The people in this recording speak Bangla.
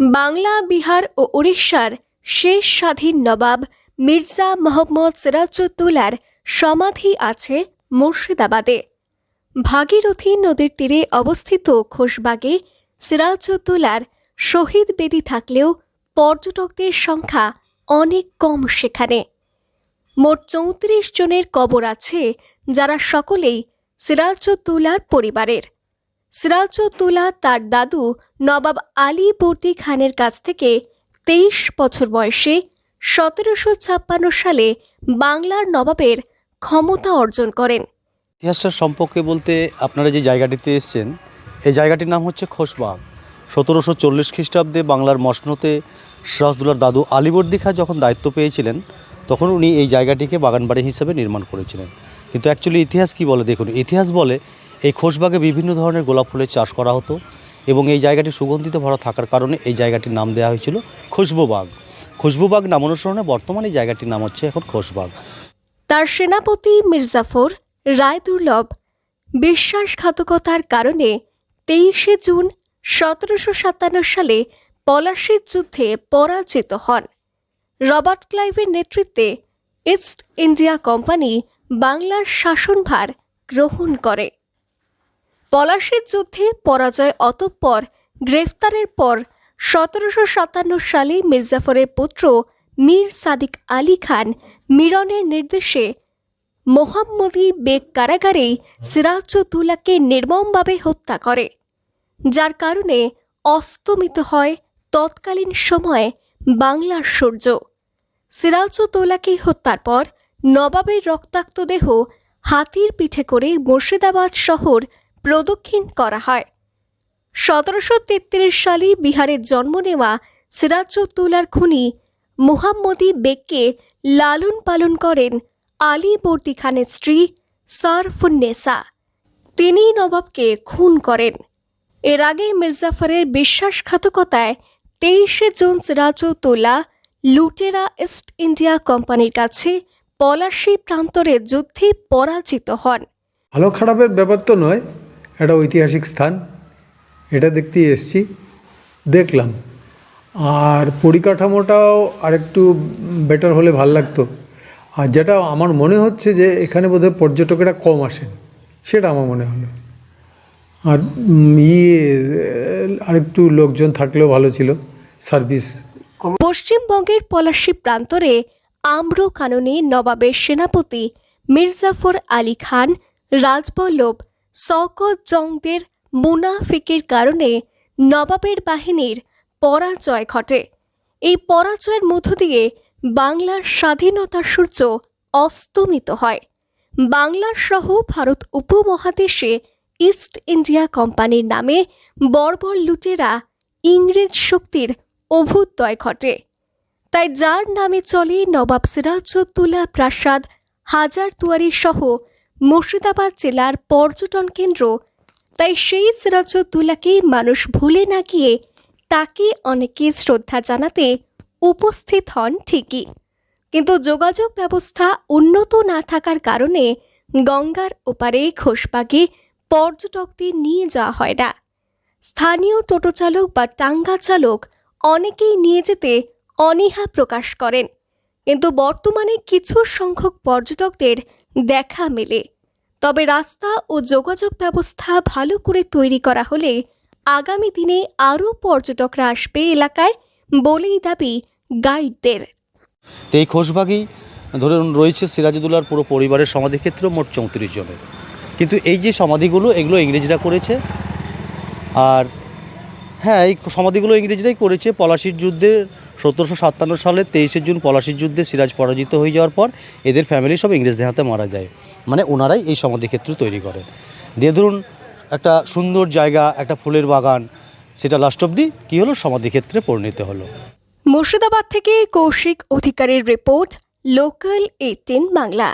বাংলা, বিহার ও উড়িষ্যার শেষ স্বাধীন নবাব মির্জা মোহাম্মদ সিরাজউদ্দৌলার সমাধি আছে মুর্শিদাবাদে। ভাগীরথী নদীর তীরে অবস্থিত খোশবাগে সিরাজউদ্দৌলার শহীদ বেদি থাকলেও পর্যটকদের সংখ্যা অনেক কম সেখানে। মোট চৌত্রিশ জনের কবর আছে যারা সকলেই সিরাজউদ্দৌলার পরিবারের। সিরাজউদ্দৌলা তার দাদু নবাব আলী বর্দি খানের কাছ থেকে তেইশ বছর বয়সে সতেরোশো ছাপ্পান্ন সালে বাংলার নবাবের ক্ষমতা অর্জন করেন। ইতিহাসটার সম্পর্কে বলতে আপনারা যে জায়গাটিতে এসেছেন, এই জায়গাটির নাম হচ্ছে খোসবাগ সতেরোশো চল্লিশ খ্রিস্টাব্দে বাংলার মসনতে সিরাজদুল্লার দাদু আলিবর্দি খা যখন দায়িত্ব পেয়েছিলেন, তখন উনি এই জায়গাটিকে বাগানবাড়ি হিসেবে নির্মাণ করেছিলেন। কিন্তু অ্যাকচুয়ালি ইতিহাস কি বলে দেখুন? ইতিহাস বলে এই খোশবাগে বিভিন্ন ধরনের গোলাপ ফুলের চাষ করা হতো এবং এই জায়গাটি সুগন্ধিত ভরা থাকার কারণে এই জায়গাটির নাম দেওয়া হয়েছিল খুশবুবাগ। খুশবুবাগ নাম অনুসরণে বর্তমানে জায়গাটির নাম হচ্ছে এখন খোশবাগ। তার সেনাপতি মির্জাফর রায়দুর্লভ বিশ্বাসঘাতকতার কারণে তেইশে জুন সতেরোশো সাতান্ন সালে পলাশির যুদ্ধে পরাজিত হন। রবার্ট ক্লাইভের নেতৃত্বে ইস্ট ইন্ডিয়া কোম্পানি বাংলার শাসনভার গ্রহণ করে। পলাশির যুদ্ধে পরাজয় অতঃপর গ্রেফতারের পর সতেরোশো সাতান্ন সালে মির্জাফরের পুত্র মীর সাদিক আলী খান মিরনের নির্দেশে মোহাম্মদী বেগ কারাগারেই সিরাজউদ্দৌলাকে নির্মমভাবে হত্যা করে, যার কারণে অস্তমিত হয় তৎকালীন সময়ে বাংলার সূর্য। সিরাজউদ্দৌলাকে হত্যার পর নবাবের রক্তাক্ত দেহ হাতির পিঠে করে মুর্শিদাবাদ শহর প্রদক্ষিণ করা হয়। সতেরোশো তেত্রিশ সালে বিহারে জন্ম নেওয়া সিরাজউদ্দৌলার খুনি মুহাম্মদী বেগকে লালন পালন করেন আলী বর্দি খানের স্ত্রী সারফুন্নেসা তিনিই নবাবকে খুন করেন। এর আগে মির্জাফরের বিশ্বাসঘাতকতায় তেইশে জুন সিরাজউদ্দৌলা লুটেরা ইস্ট ইন্ডিয়া কোম্পানির কাছে পলাশী প্রান্তরে যুদ্ধে পরাজিত হন। ভালো খারাপের ব্যাপার তো নয় একটা ঐতিহাসিক স্থান। এটা দেখতেই এসছি। দেখলাম। আর পরিকাঠামোটাও আরেকটু বেটার হলে ভালো লাগতো। আর যেটা আমার মনে হচ্ছে যে এখানে বোধহয় পর্যটকেরা কম আসেন, সেটা আমার মনে হলো। আর ইয়ে আরেকটু লোকজন থাকলেও ভালো ছিল। সার্ভিস। পশ্চিমবঙ্গের পলাশী প্রান্তরে আম্র কাননে নবাবের সেনাপতি মির্জাফর আলী খান রাজবল্লভ শওকত জংদের মুনাফিকের কারণে নবাবের বাহিনীর পরাজয় ঘটে। এই পরাজয়ের মধ্য দিয়ে বাংলার স্বাধীনতার সূর্য অস্তমিত হয়। বাংলার সহ ভারত উপমহাদেশে ইস্ট ইন্ডিয়া কোম্পানির নামে বর্বর লুটেরা ইংরেজ শক্তির অভ্যুদয় ঘটে। তাই যার নামে চলে নবাব সিরাজউদ্দৌলা প্রাসাদ, হাজারদুয়ারি সহ মুর্শিদাবাদ জেলার পর্যটন কেন্দ্র। তাই সেই সিরাজউদ্দৌলাকে মানুষ ভুলে না গিয়ে তাকে অনেকে শ্রদ্ধা জানাতে উপস্থিত হন ঠিকই। কিন্তু যোগাযোগ ব্যবস্থা উন্নত না থাকার কারণে গঙ্গার ওপারে খোসবাগে পর্যটকদের নিয়ে যাওয়া হয় না। স্থানীয় টোটো চালক বা টাঙ্গা চালক অনেকেই নিয়ে যেতে অনীহা প্রকাশ করেন। কিন্তু বর্তমানে কিছু সংখ্যক পর্যটকদের দেখা মেলে। তবে রাস্তা ও যোগাযোগ ব্যবস্থা ভালো করে তৈরি করা হলে আগামী দিনে আরও পর্যটকরা আসবে এলাকায় বলেই দাবি গাইডদের। এই খোশবাগই ধরুন রয়েছে সিরাজুদ্দৌলার পুরো পরিবারের সমাধিক্ষেত্র মোট চৌত্রিশ জনের। কিন্তু এই যে সমাধিগুলো, এগুলো ইংরেজরা করেছে। আর হ্যাঁ এই সমাধিগুলো ইংরেজরাই করেছে। পলাশির যুদ্ধে সতেরোশো সাতান্ন সালে তেইশে জুন পলাশির যুদ্ধে সিরাজ পরাজিত হয়ে যাওয়ার পর এদের ফ্যামিলি সব ইংরেজদের হাতে মারা যায়। মানে ওনারাই এই সমাধিক্ষেত্র তৈরি করেন দিয়ে ধরুন একটা সুন্দর জায়গা, একটা ফুলের বাগান, সেটা লাস্ট অব্দি কী হলো? সমাধিক্ষেত্রে পরিণত হলো। মুর্শিদাবাদ থেকে কৌশিক অধিকারের রিপোর্ট লোকাল এইটিন বাংলা